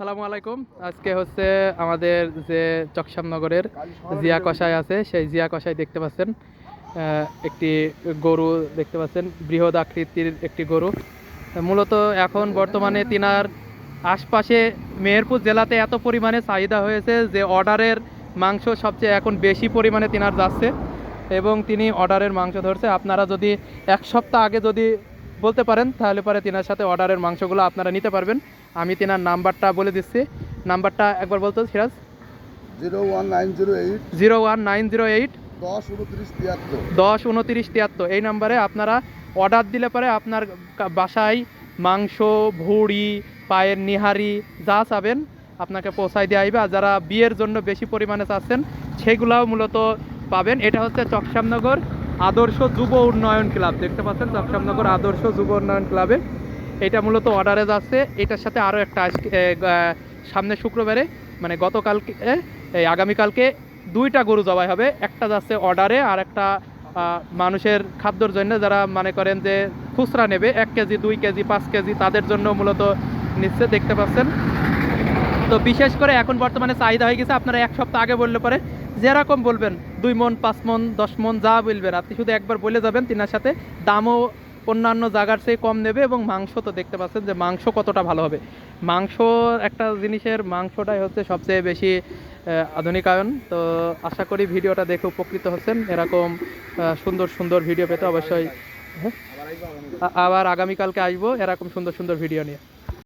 আসসালামু আলাইকুম। আজকে হচ্ছে আমাদের যে চকশামনগরের জিয়া কষাই আছে, সেই জিয়া কষাই দেখতে পাচ্ছেন। একটি গরু দেখতে পাচ্ছেন, বৃহৎ আকৃতির একটি গরু। মূলত এখন বর্তমানে তিনার আশপাশে মেহেরপুর জেলাতে এত পরিমাণে চাহিদা হয়েছে যে অর্ডারের মাংস সবচেয়ে এখন বেশি পরিমাণে তিনার যাচ্ছে এবং তিনি অর্ডারের মাংস ধরছে। আপনারা যদি এক সপ্তাহ আগে যদি বলতে পারেন তাহলে পরে তিনার সাথে অর্ডারের মাংসগুলো আপনারা নিতে পারবেন। আমি তিনার নাম্বারটা বলে দিচ্ছি। নাম্বারটা একবার বলতো Siraj? Zero one nine zero eight. Zero one nine zero eight. দশ উনত্রিশ তিয়াত্তর। দশ উনতিরিশ তিয়াত্তর। এই নাম্বারে আপনারা অর্ডার দিলে পরে আপনার বাসায় মাংস ভুড়ি পায়ের নিহারি যা চাবেন আপনাকে পৌঁছায় দিয়ে আইবে আর যারা বিয়ের জন্য বেশি পরিমাণে চাচ্ছেন সেগুলাও মূলত পাবেন। এটা হচ্ছে চকশামনগর আদর্শ যুব উন্নয়ন ক্লাব। দেখতে পাচ্ছেন চকশামনগর আদর্শ যুব উন্নয়ন ক্লাবে। এটা মূলত অর্ডারে যাচ্ছে। এটার সাথে আরও একটা সামনে শুক্রবারে মানে গতকালকে এই আগামীকালকে দুইটা গরু জবাই হবে। একটা যাচ্ছে অর্ডারে আর একটা মানুষের খাদ্যর জন্য যারা মনে করেন যে খুচরা নেবে, এক কেজি, দুই কেজি, পাঁচ কেজি, তাদের জন্য মূলত নিচ্ছে, দেখতে পাচ্ছেন। তো বিশেষ করে এখন বর্তমানে চাহিদা হয়ে গেছে, আপনারা এক সপ্তাহ আগে বললে পরে যেরকম বলবেন, দুই মন, পাঁচ মন, দশ মন, যা বলবেন। আপনি শুধু একবার বলে যাবেন তিনার সাথে। দামও অন্যান্য জায়গার চেয়ে কম নেবে এবং মাংস তো দেখতে পাচ্ছেন যে মাংস কতটা ভালো হবে। মাংস একটা জিনিসের মাংসটাই হচ্ছে সবচেয়ে বেশি আধুনিকায়ন। তো আশা করি ভিডিওটা দেখে উপকৃত হচ্ছেন। এরকম সুন্দর সুন্দর ভিডিও পেতে অবশ্যই হ্যাঁ? আবার আগামীকালকে আসব এরকম সুন্দর সুন্দর ভিডিও নিয়ে।